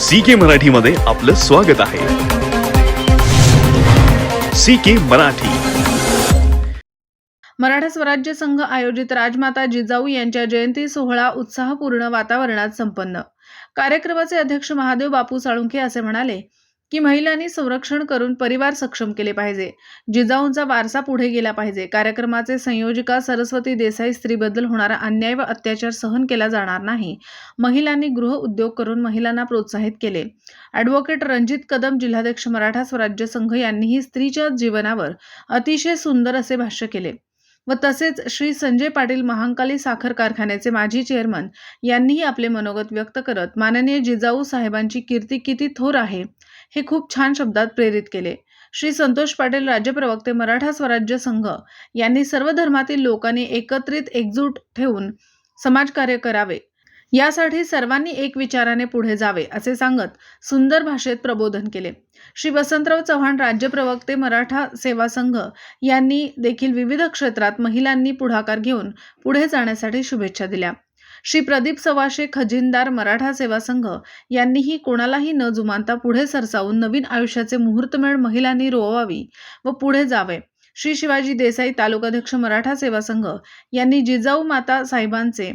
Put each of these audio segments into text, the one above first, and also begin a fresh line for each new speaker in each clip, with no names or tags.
C के मराठी मध्ये आपलं स्वागत आहे. सी के मराठी.
मराठा स्वराज्य संघ आयोजित राजमाता जिजाऊ यांच्या जयंती सोहळा उत्साहपूर्ण वातावरणात संपन्न. कार्यक्रमाचे अध्यक्ष महादेव बापू साळुंखे असे म्हणाले की महिलांनी संरक्षण करून परिवार सक्षम केले पाहिजे. जिजाऊंचा वारसा पुढे गेला पाहिजे. कार्यक्रमाचे संयोजिका सरस्वती देसाई स्त्रीबद्दल होणारा अन्याय व अत्याचार सहन केला जाणार नाही. महिलांनी गृह उद्योग करून महिलांना प्रोत्साहित केले. ॲडव्होकेट रणजित कदम जिल्हाध्यक्ष मराठा स्वराज्य संघ यांनीही स्त्रीच्या जीवनावर अतिशय सुंदर असे भाष्य केले. व तसेच श्री संजय पाटील महांकाली साखर कारखान्याचे माजी चेअरमन यांनीही आपले मनोगत व्यक्त करत माननीय जिजाऊ साहेबांची कीर्ती किती थोर आहे हे खूप छान शब्दात प्रेरित केले. श्री संतोष पाटील राज्य प्रवक्ते मराठा स्वराज्य संघ यांनी सर्व धर्मातील लोकांनी एकत्रित एकजूट ठेवून समाजकार्य करावे. यासाठी सर्वांनी एक विचाराने पुढे जावे असे सांगत सुंदर भाषेत प्रबोधन केले. श्री वसंतराव चव्हाण राज्य प्रवक्ते मराठा सेवा संघ यांनी देखील विविध क्षेत्रात महिलांनी पुढाकार घेऊन पुढे जाण्यासाठी शुभेच्छा दिल्या. श्री प्रदीप सवाशे खजिनदार मराठा सेवा संघ यांनीही कोणालाही न जुमानता पुढे सरसावून नवीन आयुष्याचे मुहूर्तमेळ महिलांनी रोवावी व पुढे जावे. श्री शिवाजी देसाई तालुकाध्यक्ष मराठा सेवा संघ यांनी जिजाऊ माता साहेबांचे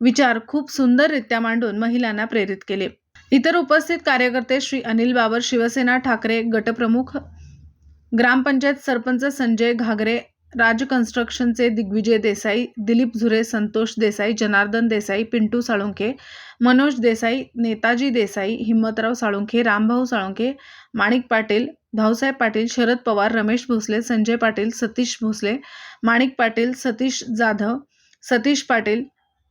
विचार खूप सुंदररित्या मांडून महिलांना प्रेरित केले. इतर उपस्थित कार्यकर्ते श्री अनिल बाबर शिवसेना ठाकरे गटप्रमुख ग्रामपंचायत सरपंच संजय घागरे राज कन्स्ट्रक्शनचे दिग्विजय देसाई दिलीप झुरे संतोष देसाई जनार्दन देसाई पिंटू साळुंखे मनोज देसाई नेताजी देसाई हिम्मतराव साळुंखे रामभाऊ साळुंखे माणिक पाटील भाऊसाहेब पाटील शरद पवार रमेश भोसले संजय पाटील सतीश भोसले माणिक पाटील सतीश जाधव सतीश पाटील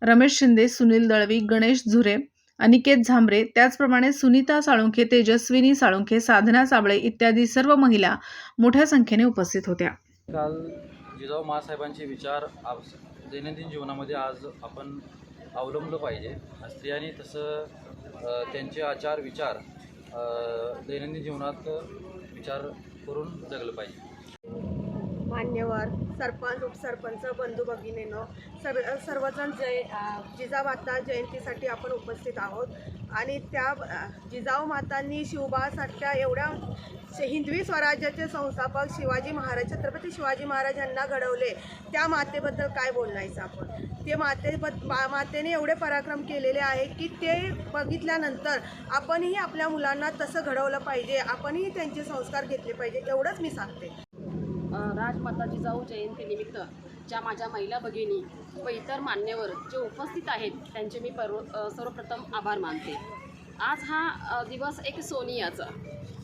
रमेश शिंदे सुनील दळवी गणेश झुरे अनिकेत झांबरे त्याचप्रमाणे सुनीता साळुंखे तेजस्विनी साळुंखे साधना साबळे इत्यादी सर्व महिला मोठ्या संख्येने उपस्थित होत्या.
काल जिजाऊ महासाहेबांचे विचार दैनंदिन जीवनामध्ये आज आपण अवलंबलं पाहिजे. स्त्रियांनी तसं त्यांचे आचार विचार दैनंदिन जीवनात विचार करून जगलं पाहिजे.
मान्यवर सरपंच उपसरपंच बंधू भगिनीनो सर सर्वजण जय जिजामाता जयंतीसाठी आपण उपस्थित आहोत. आणि त्या जिजाऊ मातांनी शिवबासारख्या एवढ्या श- हिंदवी स्वराज्याचे संस्थापक शिवाजी महाराज छत्रपती शिवाजी महाराज यांना घडवले त्या मातेबद्दल काय बोलायचं आपण? ते मातेबद्द मा मातेने एवढे पराक्रम केलेले आहे की ते बघितल्यानंतर आपणही आपल्या मुलांना तसं घडवलं पाहिजे आपणही त्यांचे संस्कार घेतले पाहिजे एवढंच मी सांगते.
राजमाता जिजाऊ जयंतीनिमित्त ज्या माझ्या महिला भगिनी व इतर मान्यवर जे उपस्थित आहेत त्यांचे मी पर्व सर्वप्रथम आभार मानते. आज हा दिवस एक सोनियाचा.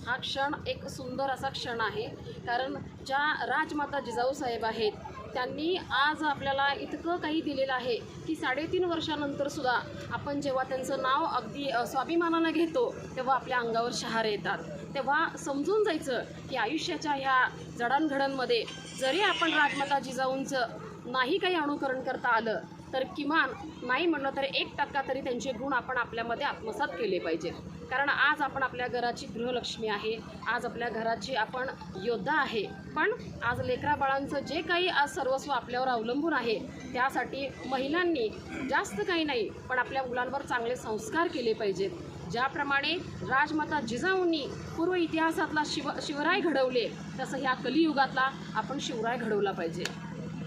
हा क्षण एक सुंदर असा क्षण आहे कारण ज्या राजमाता जिजाऊ साहेब आहेत त्यांनी आज आपल्याला इतकं काही दिलेलं आहे की साडेतीन वर्षानंतर सुद्धा आपण जेव्हा त्यांचं नाव अगदी स्वाभिमानानं घेतो तेव्हा आपल्या अंगावर शहारे येतात. तेव्हा समजून जायचं की आयुष्याच्या ह्या जडानघडांमध्ये जरी आपण राजमाता जिजाऊंचं नाही काही अनुकरण करता आलं तर किमान नाही म्हणलं तर एक टक्का तरी त्यांचे गुण आपण आपल्यामध्ये आत्मसात केले पाहिजेत. कारण आज आपण आपल्या घराची गृहलक्ष्मी आहे आज आपल्या घराची आपण योद्धा आहे. पण आज लेकरा बाळांचं जे काही आज सर्वस्व आपल्यावर अवलंबून आहे त्यासाठी महिलांनी जास्त काही नाही पण आपल्या मुलांवर चांगले संस्कार केले पाहिजेत. ज्याप्रमाणे राजमाता जिजाऊंनी पूर्व इतिहासातला शिव शिवराय घडवले तसं ह्या कलियुगातला आपण शिवराय घडवला पाहिजे.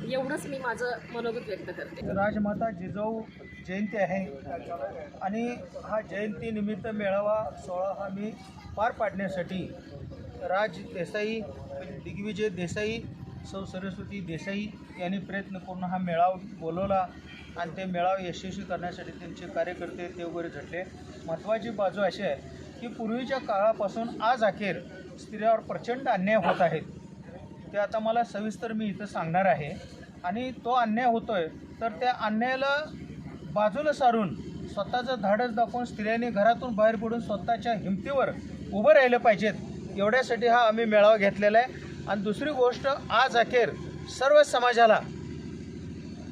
एवढंच मी माझं मनोगत व्यक्त करते.
राजमाता जिजाऊ जयंती आहे. आणि हा जयंतीनिमित्त मेळावा सोहळा हा मी पार पाडण्यासाठी राज देसाई दिग्विजय देसाई सौ सरस्वती देसाई यांनी प्रयत्न करून हा मेळावा बोलवला आणि ते मेळावा यशस्वी करण्यासाठी त्यांचे कार्यकर्ते ते वगैरे झटले. महत्त्वाची बाजू अशी आहे की पूर्वीच्या काळापासून आज अखेर स्त्रियावर प्रचंड अन्याय होत आहेत. ते आता मला सविस्तर मी इथं सांगणार आहे. आणि तो अन्याय होतो आहे तर त्या अन्यायाला बाजूला सारून स्वतःचं धाडस दाखवून स्त्रियांनी घरातून बाहेर पडून स्वतःच्या हिमतीवर उभं राहिलं पाहिजेत. एवढ्यासाठी हा आम्ही मेळावा घेतलेला आहे. आणि दुसरी गोष्ट आज अखेर सर्व समाजाला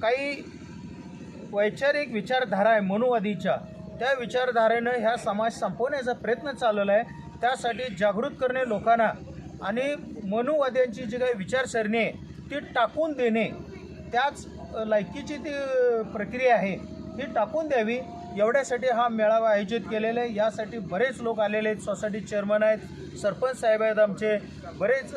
काही वैचारिक विचारधारा आहे मनुवादीच्या. त्या विचारधारेनं ह्या समाज संपवण्याचा प्रयत्न चालवला आहे त्यासाठी जागृत करणे लोकांना आणि मनुवाद्यांची जी काही विचारसरणी आहे ती टाकून देणे त्याच लायकीची ती प्रक्रिया आहे ही टाकून द्यावी.
एवढ्यासाठी हा मेळावा आयोजित केलेला आहे. यासाठी बरेच लोक आलेले आहेत. सोसायटी चेअरमन आहेत सरपंच साहेब आहेत आमचे बरेच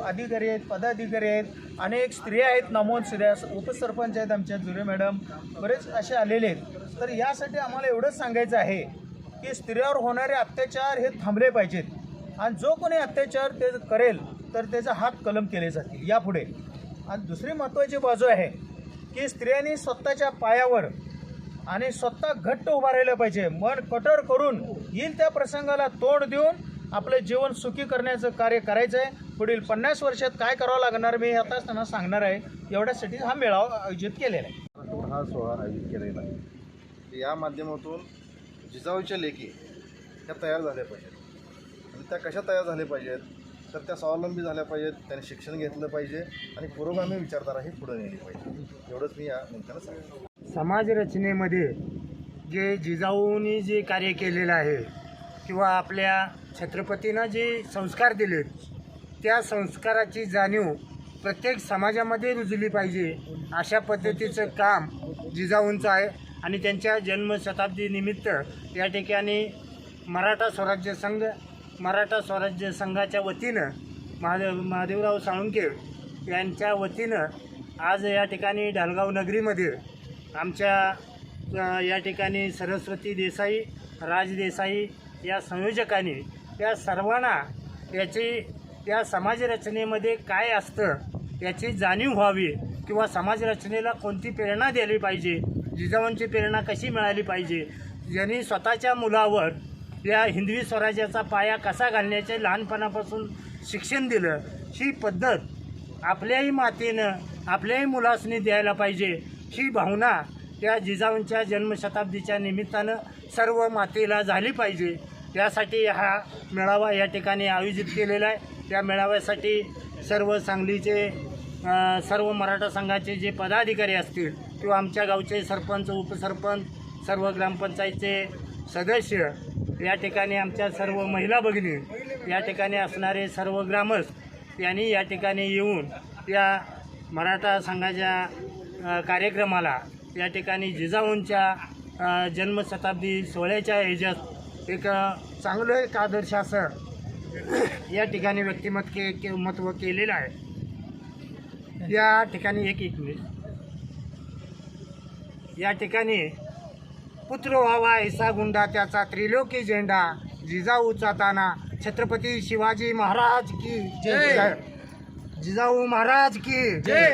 अधिकारी आहेत पदाधिकारी आहेत अनेक स्त्रिया आहेत नमोन स्त्रिया उपसरपंच आहेत आमच्या जुरे मॅडम बरेच असे आलेले आहेत. तर यासाठी आम्हाला एवढंच सांगायचं आहे की स्त्रियावर होणारे अत्याचार हे थांबले पाहिजेत. आणि जो कोणी अत्याचार ते करेल तर त्याचा हात कलम केले जातील. यापुढे. आणि दुसरी महत्त्वाची बाजू आहे की स्त्रियांनी स्वतःच्या पायावर आणि स्वतः घट्ट उभा राहिलं पाहिजे. मन कठोर करून येईल त्या प्रसंगाला तोंड देऊन आपलं जीवन सुखी करण्याचं कार्य करायचं आहे पुढील पन्नास वर्षात काय करावं लागणार मी आताच त्यांना सांगणार आहे. एवढ्यासाठी हा मेळावा आयोजित केलेला आहे.
हा सोहळा आयोजित केलेला आहे. या माध्यमातून जिजाऊच्या लेखी त्या तयार झाल्या पाहिजेत. आणि त्या कशा तयार झाल्या पाहिजेत? तर त्या स्वावलंबी झाल्या पाहिजेत त्याने शिक्षण घेतलं पाहिजे आणि पुरोगामी विचारधारा ही पुढे नेली पाहिजे. एवढंच मी या निमित्तानं सांगितलं
समाज रचनेमध्ये जे जिजाऊनी जे कार्य केलेलं आहे किंवा आपल्या छत्रपतींना जे संस्कार दिलेत त्या संस्काराची जाणीव प्रत्येक समाजामध्ये रुजली पाहिजे अशा पद्धतीचं काम जिजाऊंचं आहे आणि त्यांच्या जन्मशताब्दीनिमित्त या ठिकाणी मराठा स्वराज्य संघ मराठा स्वराज्य संघाच्या वतीनं महादेव महादेवराव साळुंके यांच्या वतीनं आज या ठिकाणी ढालगाव नगरीमध्ये आमच्या या ठिकाणी सरस्वती देसाई राज देसाई या संयोजकांनी या सर्वांना याची या समाजरचनेमध्ये काय असतं याची जाणीव व्हावी किंवा समाजरचनेला कोणती प्रेरणा द्यायला पाहिजे जिजाऊंची प्रेरणा कशी मिळाली पाहिजे यांनी स्वतःच्या मुलावर या हिंदवी स्वराज्याचा पाया कसा घालण्याचे लहानपणापासून शिक्षण दिलं ही पद्धत आपल्याही मातेनं आपल्याही मुलासनी द्यायला पाहिजे ही भावना त्या जिजाऊंच्या जन्मशताब्दीच्या निमित्तानं सर्व मातेला झाली पाहिजे. त्यासाठी हा मेळावा या ठिकाणी आयोजित केलेला आहे. त्या मेळाव्यासाठी सर्व सांगलीचे सर्व मराठा संघाचे जे पदाधिकारी असतील किंवा आमच्या गावचे सरपंच उपसरपंच सर्व ग्रामपंचायतचे सदस्य या ठिकाणी आमच्या सर्व महिला भगिनी या ठिकाणी असणारे सर्व ग्रामस्थ यांनी या ठिकाणी येऊन या मराठा संघाच्या कार्यक्रमाला या ठिकाणी जिजाऊंच्या जन्मशताब्दी सोहळ्याच्या ह्याच्यात एक चांगलं एक आदर्श असं या ठिकाणी व्यक्तिमत्व के के महत्त्व केलेलं आहे. या ठिकाणी एक एक मिनिट. या ठिकाणी पुत्र व्हावा ऐसा गुंडा त्याचा त्रिलोकी झेंडा. जिजाऊचा ताना छत्रपती शिवाजी महाराज की जय. जिजाऊ महाराज की जय.